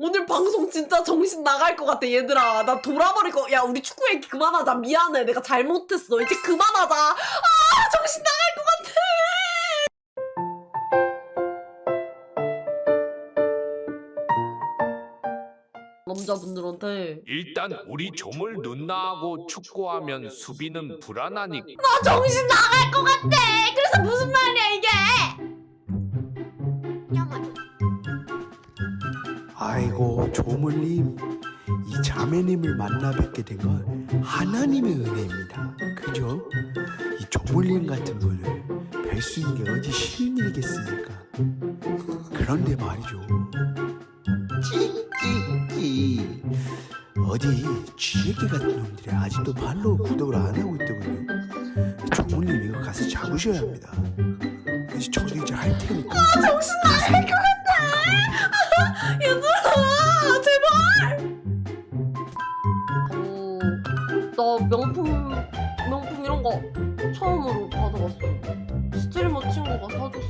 오늘 방송 진짜 정신 나갈 것 같아 얘들아. 나 돌아버릴 거 야 우리 축구 얘기 그만하자. 미안해. 내가 잘못했어. 이제 그만하자. 아 정신 나갈 것 같아. 남자분들한테 일단 우리 조물 누나하고 축구하면 수비는 불안하니까 나 정신 나갈 것 같아. 그래서 무슨 아이고 조물님 이 자매님을 만나 뵙게 된 건 하나님의 은혜입니다. 그죠? 이 조물님 같은 분을 뵐 수 있는 게 어디 쉬운 일이겠습니까? 그런데 말이죠. 찌찌찌. 어디 쥐새끼 같은 놈들이 아직도 팔로우 구독을 안 하고 있더군요. 조물님 이거 가서 잡으셔야 합니다. 그래서 저도 이제 할 테니까. 정신 나갈 것 같아 오, 나 명품 명품 이런 거 처음으로 받아봤어. 스트리머 친구가 사줬어.